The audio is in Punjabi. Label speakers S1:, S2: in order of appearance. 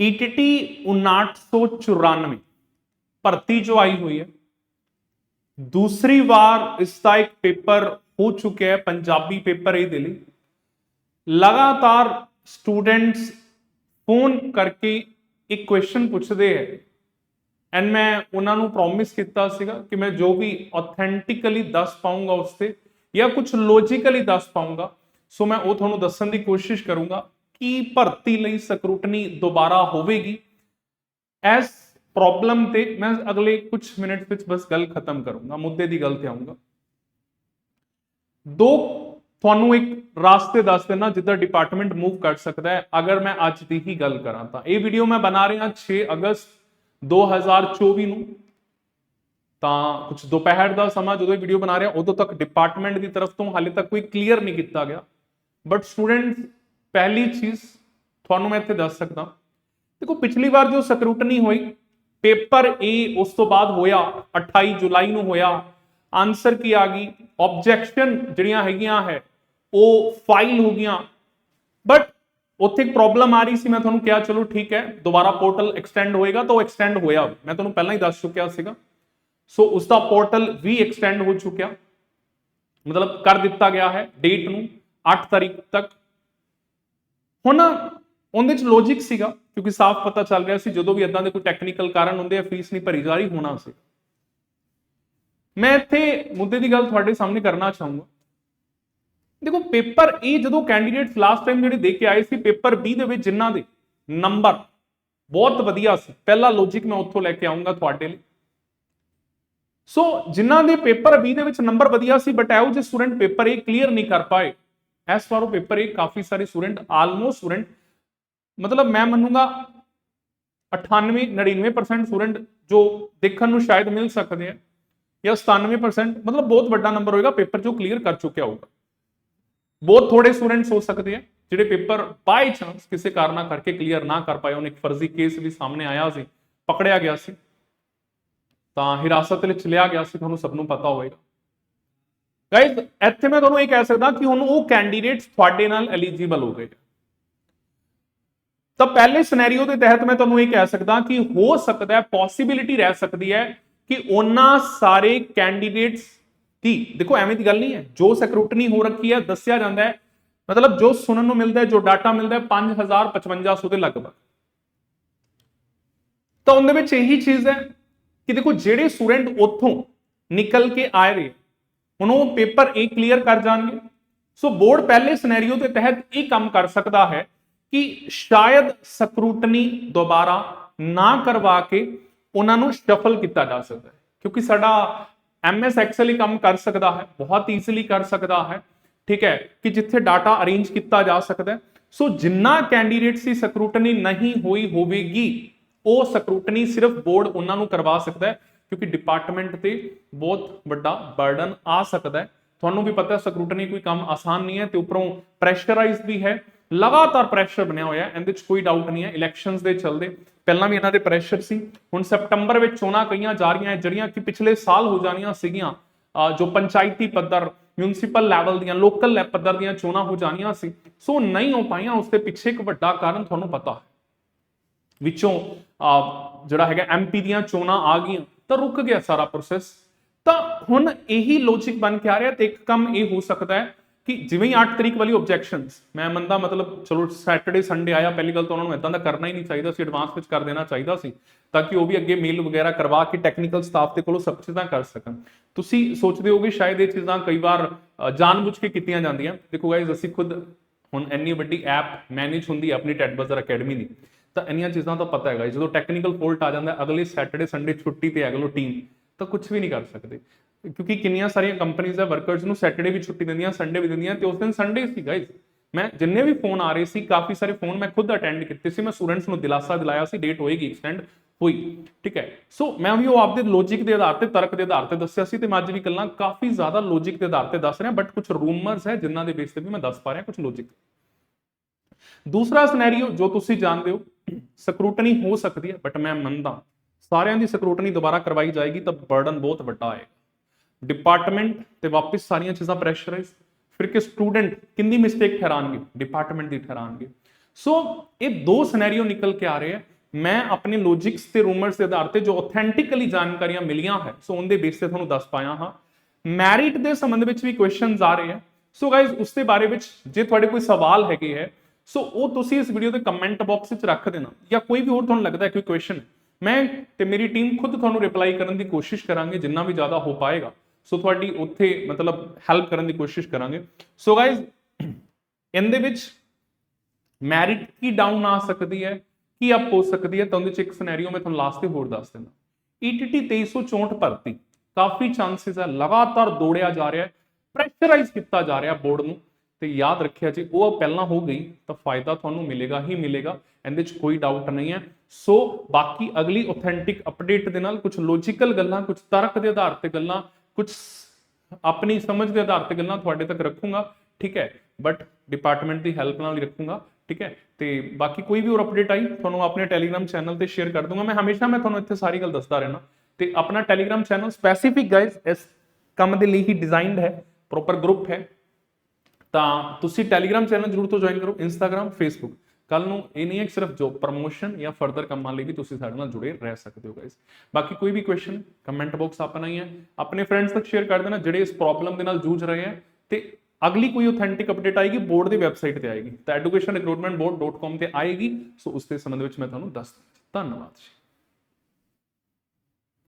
S1: ਈਟੀਟੀ 5994 ਭਰਤੀ ਜੋ ਆਈ ਹੋਈ ਹੈ। ਦੂਸਰੀ ਵਾਰ ਇਸ ਦਾ ਇੱਕ ਪੇਪਰ ਹੋ ਚੁੱਕਿਆ ਹੈ, ਪੰਜਾਬੀ ਪੇਪਰ ਇਹਦੇ ਲਈ। ਲਗਾਤਾਰ ਸਟੂਡੈਂਟਸ ਫੋਨ ਕਰਕੇ ਇੱਕ ਕੁਐਸਚਨ ਪੁੱਛਦੇ ਹੈ। ਐਂਡ ਮੈਂ ਉਹਨਾਂ ਨੂੰ ਪ੍ਰੋਮਿਸ ਕੀਤਾ ਸੀਗਾ ਕਿ ਮੈਂ ਜੋ ਵੀ ਆਥੈਂਟਿਕਲੀ ਦੱਸ ਪਾਉਂਗਾ ਉਸ ਤੇ ਜਾਂ ਕੁਝ ਲੌਜੀਕਲੀ ਦੱਸ ਪਾਉਂਗਾ ਸੋ ਮੈਂ ਉਹ ਤੁਹਾਨੂੰ ਦੱਸਣ ਦੀ ਕੋਸ਼ਿਸ਼ ਕਰੂੰਗਾ। ਕਿ ਭਰਤੀ ਲਈ ਸਕਰੂਟਨੀ ਦੁਬਾਰਾ ਹੋਵੇਗੀ? ਇਸ ਪ੍ਰੋਬਲਮ ਤੇ ਮੈਂ ਅਗਲੇ ਕੁਝ ਮਿੰਟ ਵਿੱਚ ਬਸ ਗੱਲ ਖਤਮ ਕਰੂੰਗਾ, ਮੁੱਦੇ ਦੀ ਗੱਲ ਤੇ ਆਉਂਗਾ ਦੋ, ਤੁਹਾਨੂੰ ਇੱਕ ਰਾਸਤੇ ਦੱਸ ਦੇਣਾ ਜਿੱਦਾਂ ਡਿਪਾਰਟਮੈਂਟ ਮੂਵ ਕਰ ਸਕਦਾ ਹੈ। ਅਗਰ ਮੈਂ ਅੱਜ ਦੀ ਹੀ ਗੱਲ ਕਰਾਂ ਤਾਂ। ਇਹ ਵੀਡੀਓ ਮੈਂ ਬਣਾ ਰਿਹਾ 6 ਅਗਸਤ 2024 ਨੂੰ। ਤਾਂ ਕੁਝ ਦੁਪਹਿਰ ਦਾ ਸਮਾਂ ਜਦੋਂ ਇਹ ਵੀਡੀਓ ਬਣਾ ਰਿਹਾ, ਉਦੋਂ ਤੱਕ ਡਿਪਾਰਟਮੈਂਟ ਦੀ ਤਰਫ ਤੋਂ ਹਾਲੇ ਤੱਕ ਕੋਈ ਕਲੀਅਰ ਨਹੀਂ ਕੀਤਾ ਗਿਆ। ਬਟ ਸਟੂਡੈਂਟਸ ਪਹਿਲੀ ਚੀਜ਼ ਤੁਹਾਨੂੰ ਮੈਂ ਇੱਥੇ ਦੱਸ ਸਕਦਾ। ਦੇਖੋ, ਪਿਛਲੀ ਵਾਰ ਜੋ ਸਕਰੂਟਨੀ ਹੋਈ, ਪੇਪਰ A ਉਸ ਤੋਂ ਬਾਅਦ ਹੋਇਆ 28 ਜੁਲਾਈ ਨੂੰ ਹੋਇਆ ਆਨਸਰ ਕੀ ਆ ਗਈ? ਆਬਜੈਕਸ਼ਨ ਜਿਹੜੀਆਂ ਹੈਗੀਆਂ ਹੈ, ਉਹ ਫਾਈਲ ਹੋ ਗਈਆਂ। ਬਟ ਉੱਥੇ ਇੱਕ ਪ੍ਰੋਬਲਮ ਆ ਰਹੀ ਸੀ, ਮੈਂ ਤੁਹਾਨੂੰ ਕਿਹਾ, ਚਲੋ ਠੀਕ ਹੈ, ਦੁਬਾਰਾ ਪੋਰਟਲ ਐਕਸਟੈਂਡ ਹੋਏਗਾ ਤਾਂ ਉਹ ਐਕਸਟੈਂਡ ਹੋਇਆ। ਮੈਂ ਤੁਹਾਨੂੰ ਪਹਿਲਾਂ ਹੀ ਦੱਸ ਚੁੱਕਿਆ ਸੀਗਾ। ਸੋ ਉਸ ਦਾ ਪੋਰਟਲ ਵੀ ਐਕਸਟੈਂਡ ਹੋ ਚੁੱਕਿਆ। ਮਤਲਬ ਕਰ ਦਿੱਤਾ ਗਿਆ ਹੈ ਡੇਟ ਨੂੰ 8 ਤਾਰੀਖ ਤੱਕ। ਹੁਣ ਉਹਦੇ ਚ ਲੌਜੀਕ ਸੀਗਾ, ਕਿਉਂਕਿ ਸਾਫ਼ ਪਤਾ ਚੱਲ ਰਿਹਾ ਸੀ, ਜਦੋਂ ਵੀ ਇਦਾਂ ਦੇ ਕੋਈ ਟੈਕਨੀਕਲ ਕਾਰਨ ਹੁੰਦੇ ਆ ਫੀਸ ਨਹੀਂ ਭਰੀ ਜਾ ਰਹੀ ਹੋਣਾ ਸੀ। ਮੈਂ ਇੱਥੇ ਮੁੱਦੇ ਦੀ ਗੱਲ ਤੁਹਾਡੇ ਸਾਹਮਣੇ ਕਰਨਾ ਚਾਹੂੰਗਾ। ਦੇਖੋ, ਪੇਪਰ ਏ ਜਦੋਂ ਕੈਂਡੀਡੇਟਸ ਲਾਸਟ ਟਾਈਮ ਜਿਹੜੇ ਦੇ ਕੇ ਆਏ ਸੀ, ਪੇਪਰ ਬੀ ਦੇ ਵਿੱਚ ਜਿਨ੍ਹਾਂ ਦੇ ਨੰਬਰ ਬਹੁਤ ਵਧੀਆ ਸੀ। ਪਹਿਲਾ ਲੌਜੀਕ ਮੈਂ ਉੱਥੋਂ ਲੈ ਕੇ ਆਉਂਗਾ ਤੁਹਾਡੇ ਲਈ। ਸੋ ਜਿਨ੍ਹਾਂ ਦੇ ਪੇਪਰ ਬੀ ਦੇ ਵਿੱਚ ਨੰਬਰ ਵਧੀਆ ਸੀ ਬਟ ਇਹੋ ਜਿਹੇ ਸਟੂਡੈਂਟ ਪੇਪਰ A ਕਲੀਅਰ ਨਹੀਂ ਕਰ ਪਾਏ। ਐਸ ਫਾਰ ਉਹ ਪੇਪਰ ਇਹ ਕਾਫੀ ਸਾਰੇ ਸਟੂਡੈਂਟ ਆਲਮੋਸਟ ਸਟੂਡੈਂਟ ਮਤਲਬ ਮੈਂ ਮੰਨੂਗਾ 98 99% ਸਟੂਡੈਂਟ ਜੋ ਦੇਖਣ ਨੂੰ ਸ਼ਾਇਦ ਮਿਲ ਸਕਦੇ ਆ ਜਾਂ 97% ਮਤਲਬ ਬਹੁਤ ਵੱਡਾ ਨੰਬਰ ਹੋਏਗਾ, ਪੇਪਰ ਜੋ ਕਲੀਅਰ ਕਰ ਚੁੱਕਿਆ ਹੋਊਗਾ। ਬਹੁਤ ਥੋੜੇ ਸਟੂਡੈਂਟਸ ਹੋ ਸਕਦੇ ਆ, ਜਿਹੜੇ ਪੇਪਰ ਬਾਈ ਚਾਂਸ ਕਿਸੇ ਕਾਰਨਾ ਕਰਕੇ ਕਲੀਅਰ ਨਾ ਕਰ ਪਾਏ ਉਹਨੇ ਇੱਕ ਫਰਜ਼ੀ ਕੇਸ ਵੀ ਸਾਹਮਣੇ ਆਇਆ ਸੀ, ਪਕੜਿਆ ਗਿਆ ਸੀ, ਤਾਂ ਹਿਰਾਸਤ ਵਿੱਚ ਲਿਆ ਗਿਆ ਸੀ, ਤੁਹਾਨੂੰ ਸਭ ਨੂੰ ਪਤਾ ਹੋਵੇਗਾ। ਗਾਇਜ਼ ਇੱਥੇ ਮੈਂ ਤੁਹਾਨੂੰ ਇਹ ਕਹਿ ਸਕਦਾ ਕਿ ਹੁਣ ਉਹ ਕੈਂਡੀਡੇਟਸ ਤੁਹਾਡੇ ਨਾਲ ਐਲੀਜੀਬਲ ਹੋ ਗਏ। ਤਾਂ ਪਹਿਲੇ ਸਿਨੈਰੀਓ ਦੇ ਤਹਿਤ ਮੈਂ ਤੁਹਾਨੂੰ ਇਹ ਕਹਿ ਸਕਦਾ ਕਿ ਹੋ ਸਕਦਾ ਹੈ ਪੋਸਿਬਿਲਿਟੀ ਰਹਿ ਸਕਦੀ ਹੈ ਕਿ ਉਹਨਾਂ ਸਾਰੇ ਕੈਂਡੀਡੇਟਸ ਦੀ, ਦੇਖੋ ਐਵੇਂ ਦੀ ਗੱਲ ਨਹੀਂ ਹੈ, ਜੋ ਸਕਰੂਟਨੀ ਹੋ ਰੱਖੀ ਹੈ, ਦੱਸਿਆ ਜਾਂਦਾ ਹੈ। ਮਤਲਬ ਜੋ ਸੁਣਨ ਨੂੰ ਮਿਲਦਾ ਹੈ, ਜੋ ਡਾਟਾ ਮਿਲਦਾ ਹੈ 5550 ਦੇ ਲਗਭਗ। ਤਾਂ ਉਹਦੇ ਵਿੱਚ ਇਹੀ ਚੀਜ਼ ਹੈ ਕਿ ਦੇਖੋ ਜਿਹੜੇ ਸਟੂਡੈਂਟ ਉੱਥੋਂ ਨਿਕਲ ਕੇ ਆਏ ਰਹੇ ਹੁਣ ਉਹ ਪੇਪਰ ਇਹ ਕਲੀਅਰ ਕਰ ਜਾਣਗੇ। ਸੋ ਬੋਰਡ ਪਹਿਲੇ ਸਿਨੈਰੀਓ ਦੇ ਤਹਿਤ ਇਹ ਕੰਮ ਕਰ ਸਕਦਾ ਹੈ ਕਿ ਸ਼ਾਇਦ ਸਕਰੂਟਨੀ ਦੁਬਾਰਾ ਨਾ ਕਰਵਾ ਕੇ ਉਹਨਾਂ ਨੂੰ ਸ਼ਫਲ ਕੀਤਾ ਜਾ ਸਕਦਾ ਹੈ। ਕਿਉਂਕਿ ਸਾਡਾ ਐਮਐਸ ਐਕਸਲ ਹੀ ਕੰਮ ਕਰ ਸਕਦਾ ਹੈ, ਬਹੁਤ ਈਜ਼ੀਲੀ ਕਰ ਸਕਦਾ ਹੈ। ਠੀਕ ਹੈ ਕਿ ਜਿੱਥੇ ਡਾਟਾ ਅਰੇਂਜ ਕੀਤਾ ਜਾ ਸਕਦਾ ਹੈ। ਸੋ ਜਿੰਨਾ ਕੈਂਡੀਡੇਟਸ ਦੀ ਸਕਰੂਟਨੀ ਨਹੀਂ ਹੋਈ ਹੋਵੇਗੀ, ਉਹ ਸਕਰੂਟਨੀ ਸਿਰਫ ਬੋਰਡ ਉਹਨਾਂ ਨੂੰ ਕਰਵਾ ਸਕਦਾ ਹੈ। ਕਿਉਂਕਿ ਡਿਪਾਰਟਮੈਂਟ ਤੇ ਬਹੁਤ ਵੱਡਾ ਬਰਡਨ ਆ ਸਕਦਾ ਹੈ। ਤੁਹਾਨੂੰ ਵੀ ਪਤਾ ਸਕਰੂਟਨੀ ਕੋਈ ਕੰਮ ਆਸਾਨ ਨਹੀਂ ਹੈ ਤੇ ਉੱਪਰੋਂ ਪ੍ਰੈਸ਼ਰਾਈਜ਼ ਵੀ ਹੈ। ਲਗਾਤਾਰ ਪ੍ਰੈਸ਼ਰ ਬਣਿਆ ਹੋਇਆ ਹੈ, ਇਹਦੇ ਵਿੱਚ ਕੋਈ ਡਾਊਟ ਨਹੀਂ ਹੈ ਇਲੈਕਸ਼ਨਸ ਦੇ ਚੱਲਦੇ। ਪਹਿਲਾਂ ਵੀ ਇਹਨਾਂ ਦੇ ਪ੍ਰੈਸ਼ਰ ਸੀ। ਹੁਣ ਸੈਪਟੰਬਰ ਵਿੱਚ ਚੋਣਾਂ ਕਈਆਂ ਜਾ ਰਹੀਆਂ ਹੈ, ਜਿਹੜੀਆਂ ਕਿ ਪਿਛਲੇ ਸਾਲ ਹੋ ਜਾਣੀਆਂ ਸੀਗੀਆਂ ਜੋ ਪੰਚਾਇਤੀ ਪੱਧਰ ਮਿਊਨਿਸਪਲ ਲੈਵਲ ਦੀਆਂ ਲੋਕਲ ਪੱਧਰ ਦੀਆਂ ਚੋਣਾਂ ਹੋ ਜਾਣੀਆਂ ਸੀ। ਸੋ ਨਹੀਂ ਹੋ ਪਾਈਆਂ, ਉਸ ਦੇ ਪਿੱਛੇ ਇੱਕ ਵੱਡਾ ਕਾਰਨ ਤੁਹਾਨੂੰ ਪਤਾ ਹੈ। ਵਿੱਚੋਂ ਜਿਹੜਾ ਹੈਗਾ ਐਮਪੀ ਦੀਆਂ ਚੋਣਾਂ ਆ ਗਈਆਂ। ਤਾਂ ਰੁਕ ਗਿਆ ਸਾਰਾ ਪ੍ਰੋਸੈਸ ਤਾਂ ਹੁਣ ਇਹੀ ਲੌਜੀਕ ਬਣ ਕੇ ਆ ਰਿਹਾ ਤੇ ਇੱਕ ਕੰਮ ਇਹ ਹੋ ਸਕਦਾ ਹੈ ਕਿ ਜਿਵੇਂ ਹੀ 8 ਤਰੀਕ ਵਾਲੀ ਆਬਜੈਕਸ਼ਨਸ ਮੈਂ ਮੰਨਦਾ ਮਤਲਬ ਚਲੋ ਸੈਟਰਡੇ ਸੰਡੇ ਆਇਆ ਪਹਿਲੀ ਗੱਲ ਤਾਂ ਉਹਨਾਂ ਨੂੰ ਇਦਾਂ ਦਾ ਕਰਨਾ ਹੀ ਨਹੀਂ ਚਾਹੀਦਾ ਸੀ ਐਡਵਾਂਸ ਵਿੱਚ ਕਰ ਦੇਣਾ ਚਾਹੀਦਾ ਸੀ ਤਾਂ ਕਿ ਉਹ ਵੀ ਅੱਗੇ ਮੇਲ ਵਗੈਰਾ ਕਰਵਾ ਕੇ ਟੈਕਨੀਕਲ ਸਟਾਫ ਦੇ ਕੋਲੋਂ ਸਭ ਚੀਜ਼ਾਂ ਕਰ ਸਕਣ। ਤੁਸੀਂ ਸੋਚਦੇ ਹੋਗੇ ਸ਼ਾਇਦ ਇਹ ਚੀਜ਼ਾਂ ਕਈ ਵਾਰ ਅ, ਜਾਣਬੁੱਝ ਕੇ ਕੀਤੀਆਂ ਜਾਂਦੀਆਂ। ਦੇਖੋ ਗਾਇਜ਼ ਅਸੀਂ ਖੁਦ ਹੁਣ ਇੰਨੀ ਵੱਡੀ ਐਪ ਮੈਨੇਜ ਹੁੰਦੀ ਹੈ ਆਪਣੀ ਟੈਟਬਜ਼ਰ ਅਕੈਡਮੀ ਦੀ। ਤਾਂ ਇੰਨੀਆਂ ਚੀਜ਼ਾਂ ਤਾਂ ਪਤਾ ਹੈਗਾ ਜਦੋਂ ਟੈਕਨੀਕਲ ਫੋਲਟ ਆ ਜਾਂਦਾ, ਅਗਲੇ ਸੈਟਰਡੇ ਸੰਡੇ ਛੁੱਟੀ ਤੇ ਅਗਲੋ ਟੀਮ ਤਾਂ ਕੁਝ ਵੀ ਨਹੀਂ ਕਰ ਸਕਦੇ। ਕਿਉਂਕਿ ਕਿੰਨੀਆਂ ਸਾਰੀਆਂ ਕੰਪਨੀਆਂ ਆ ਵਰਕਰਸ ਨੂੰ ਸੈਟਰਡੇ ਵੀ ਛੁੱਟੀ ਦਿੰਦੀਆਂ ਸੰਡੇ ਵੀ ਦਿੰਦੀਆਂ ਤੇ ਉਸ ਦਿਨ ਸੰਡੇ ਸੀ ਗਾਇਜ਼ ਮੈਂ ਜਿੰਨੇ ਵੀ ਫੋਨ ਆ ਰਹੇ ਸੀ, ਕਾਫੀ ਸਾਰੇ ਫੋਨ ਮੈਂ ਖੁਦ ਅਟੈਂਡ ਕੀਤੇ ਸੀ। ਮੈਂ ਸਟੂਡੈਂਟਸ ਨੂੰ ਦਿਲਾਸਾ ਦਿਲਾਇਆ ਸੀ ਡੇਟ ਹੋਏਗੀ ਐਕਸਟੈਂਡ ਹੋਈ, ਠੀਕ ਹੈ। ਸੋ ਮੈਂ ਵੀ ਉਹ ਆਪਦੇ ਲੌਜੀਕ ਦੇ ਆਧਾਰ ਤੇ, ਤਰਕ ਦੇ ਆਧਾਰ ਤੇ ਦੱਸਿਆ ਸੀ ਤੇ ਮੈਂ ਅੱਜ ਵੀ ਗੱਲਾਂ ਕਾਫੀ ਜ਼ਿਆਦਾ ਲੌਜੀਕ ਦੇ ਆਧਾਰ ਤੇ ਦੱਸ ਰਿਹਾ ਬਟ ਕੁਝ ਰੂਮਰਸ ਹੈ ਜਿਨ੍ਹਾਂ ਦੇ ਬੇਸ ਤੇ ਵੀ ਮੈਂ ਦੱਸ ਪਾ ਰਿਹਾ ਕੁਝ ਲੌਜੀਕ ਦੂਸਰਾ ਸਿਨੈਰੀਓ ਜੋ ਤੁਸੀਂ ਜਾਣਦੇ ਹੋ ਸਕਰੂਟਨੀ ਹੋ ਸਕਦੀ ਹੈ ਬਟ ਮੈਂ ਮੰਨਦਾ ਸਾਰਿਆਂ ਦੀ ਸਕਰੂਟਨੀ ਦੁਬਾਰਾ ਕਰਵਾਈ ਜਾਏਗੀ ਤਾਂ ਬਰਡਨ ਬਹੁਤ ਵੱਡਾ ਆਏਗਾ ਡਿਪਾਰਟਮੈਂਟ ਤੇ ਵਾਪਸ ਸਾਰੀਆਂ ਚੀਜ਼ਾਂ ਪ੍ਰੈਸ਼ਰਾਈਜ਼ ਫਿਰ ਕਿ ਸਟੂਡੈਂਟ ਕਿੰਨੀ ਮਿਸਟੇਕ ਠਹਿਰਾਣਗੇ ਡਿਪਾਰਟਮੈਂਟ ਦੀ ਠਹਿਰਾਣਗੇ। ਸੋ ਇਹ ਦੋ ਸਿਨੈਰੀਓ ਨਿਕਲ ਕੇ ਆ ਰਹੇ ਆ ਮੈਂ ਆਪਣੇ ਲੌਜਿਕਸ ਤੇ ਰੂਮਰਸ ਦੇ ਆਧਾਰ ਤੇ ਜੋ ਆਥੈਂਟਿਕਲੀ ਜਾਣਕਾਰੀਆਂ ਮਿਲੀਆਂ ਹੈ ਸੋ ਉਹਦੇ ਬੇਸ ਤੇ ਤੁਹਾਨੂੰ ਦੱਸ ਪਾਇਆ ਹਾਂ। ਮੈਰਿਟ ਦੇ ਸੰਬੰਧ ਵਿੱਚ ਵੀ ਕੁਐਸਚਨਸ ਆ ਰਹੇ ਆ ਸੋ ਗਾਇਜ਼ ਉਸ ਦੇ ਬਾਰੇ ਵਿੱਚ ਜੇ ਤੁਹਾਡੇ ਕੋਈ ਸਵਾਲ ਹੈਗੇ ਹੈ ਸੋ ਉਹ ਤੁਸੀਂ ਇਸ ਵੀਡੀਓ ਦੇ ਕਮੈਂਟ ਬਾਕਸ ਵਿੱਚ ਰੱਖ ਦੇਣਾ ਜਾਂ ਕੋਈ ਵੀ ਹੋਰ ਤੁਹਾਨੂੰ ਲੱਗਦਾ ਕੋਈ ਕੁਐਸਚਨ ਮੈਂ ਤੇ ਮੇਰੀ ਟੀਮ ਖੁਦ ਤੁਹਾਨੂੰ ਰਿਪਲਾਈ ਕਰਨ ਦੀ ਕੋਸ਼ਿਸ਼ ਕਰਾਂਗੇ, ਜਿੰਨਾ ਵੀ ਜ਼ਿਆਦਾ ਹੋ ਪਾਏਗਾ। ਸੋ ਤੁਹਾਡੀ ਉੱਥੇ ਮਤਲਬ ਹੈਲਪ ਕਰਨ ਦੀ ਕੋਸ਼ਿਸ਼ ਕਰਾਂਗੇ। ਸੋ ਗਾਇਜ਼ ਇਹਦੇ ਵਿੱਚ ਮੈਰਿਟ ਕੀ ਡਾਊਨ ਆ ਸਕਦੀ ਹੈ, ਕੀ ਅਪ ਹੋ ਸਕਦੀ ਹੈ, ਤਾਂ ਉਹਦੇ ਚ ਇੱਕ ਸਿਨੈਰੀਓ ਮੈਂ ਤੁਹਾਨੂੰ ਲਾਸਟ ਤੇ ਹੋਰ ਦੱਸ ਦਿੰਦਾ। ETT 2364 ਭਰਤੀ, ਕਾਫੀ ਚਾਂਸਸ ਹੈ, ਲਗਾਤਾਰ ਦੌੜਿਆ ਜਾ ਰਿਹਾ ਹੈ ਪ੍ਰੈਸ਼ਰਾਈਜ਼ ਕੀਤਾ ਜਾ ਰਿਹਾ ਬੋਰਡ ਨੂੰ। ਤੇ ਯਾਦ ਰੱਖਿਆ ਜੇ ਉਹ ਪਹਿਲਾਂ ਹੋ ਗਈ ਤਾਂ ਫਾਇਦਾ ਤੁਹਾਨੂੰ ਮਿਲੇਗਾ ਹੀ ਮਿਲੇਗਾ, ਇਹਦੇ ਚ ਕੋਈ ਡਾਊਟ ਨਹੀਂ ਹੈ। ਸੋ ਬਾਕੀ ਅਗਲੀ ਆਥੈਂਟਿਕ ਅਪਡੇਟ ਦੇ ਨਾਲ ਕੁਝ ਲੌਜੀਕਲ ਗੱਲਾਂ ਕੁਝ ਤਰਕ ਦੇ ਆਧਾਰ ਤੇ ਗੱਲਾਂ ਕੁਝ ਆਪਣੀ ਸਮਝ ਦੇ ਆਧਾਰ ਤੇ ਗੱਲਾਂ ਤੁਹਾਡੇ ਤੱਕ ਰੱਖੂੰਗਾ, ਠੀਕ ਹੈ? ਬਟ ਡਿਪਾਰਟਮੈਂਟ ਦੀ ਹੈਲਪ ਨਾਲ ਹੀ ਰੱਖੂੰਗਾ, ਠੀਕ ਹੈ? ਤੇ ਬਾਕੀ ਕੋਈ ਵੀ ਹੋਰ ਅਪਡੇਟ ਆਈ, ਤੁਹਾਨੂੰ ਆਪਣੇ ਟੈਲੀਗ੍ਰਾਮ ਚੈਨਲ ਤੇ ਸ਼ੇਅਰ ਕਰ ਦੂੰਗਾ। ਮੈਂ ਹਮੇਸ਼ਾ ਮੈਂ ਤੁਹਾਨੂੰ ਇੱਥੇ ਸਾਰੀ ਗੱਲ ਦੱਸਦਾ ਰਹਿਣਾ ਤੇ ਆਪਣਾ ਟੈਲੀਗ੍ਰਾਮ ਚੈਨਲ ਸਪੈਸੀਫਿਕ ਗਾਇਜ਼ ਇਸ ਕੰਮ ਦੇ ਲਈ ਹੀ ਡਿਜ਼ਾਈਨਡ ਹੈ ਪ੍ਰੋਪਰ ਗਰੁੱਪ ਹੈ। ਤਾਂ ਤੁਸੀਂ ਟੈਲੀਗ੍ਰਾਮ ਚੈਨਲ ਜ਼ਰੂਰ ਤੋਂ ਜੁਆਇਨ ਕਰੋ ਇੰਸਟਾਗ੍ਰਾਮ ਫੇਸਬੁੱਕ ਕੱਲ ਨੂੰ ਇਹ ਨਹੀਂ ਹੈ ਕਿ ਸਿਰਫ ਜੋਬ ਪ੍ਰਮੋਸ਼ਨ ਜਾਂ ਫਰਦਰ ਕੰਮਾਂ ਲਈ ਵੀ ਤੁਸੀਂ ਸਾਡੇ ਨਾਲ ਜੁੜੇ ਰਹਿ ਸਕਦੇ ਹੋ ਗਾਇਸ ਬਾਕੀ ਕੋਈ ਵੀ ਕੁਐਸਚਨ ਕਮੈਂਟ ਬਾਕਸ ਆਪਣਾ ਹੀ ਹੈ। ਆਪਣੇ ਫਰੈਂਡਸ ਤੱਕ ਸ਼ੇਅਰ ਕਰ ਦੇਣਾ, ਜਿਹੜੇ ਇਸ ਪ੍ਰੋਬਲਮ ਦੇ ਨਾਲ ਜੂਝ ਰਹੇ ਹੈ। ਤੇ ਅਗਲੀ ਕੋਈ ਆਥੈਂਟਿਕ ਅਪਡੇਟ ਆਏਗੀ ਬੋਰਡ ਦੀ ਵੈਬਸਾਈਟ ਤੇ ਆਏਗੀ। ਤਾਂ education recruitment board.com ਤੇ ਆਏਗੀ। ਸੋ ਉਸ ਦੇ ਸੰਬੰਧ ਵਿੱਚ ਮੈਂ ਤੁਹਾਨੂੰ ਦੱਸ ਧੰਨਵਾਦ ਜੀ।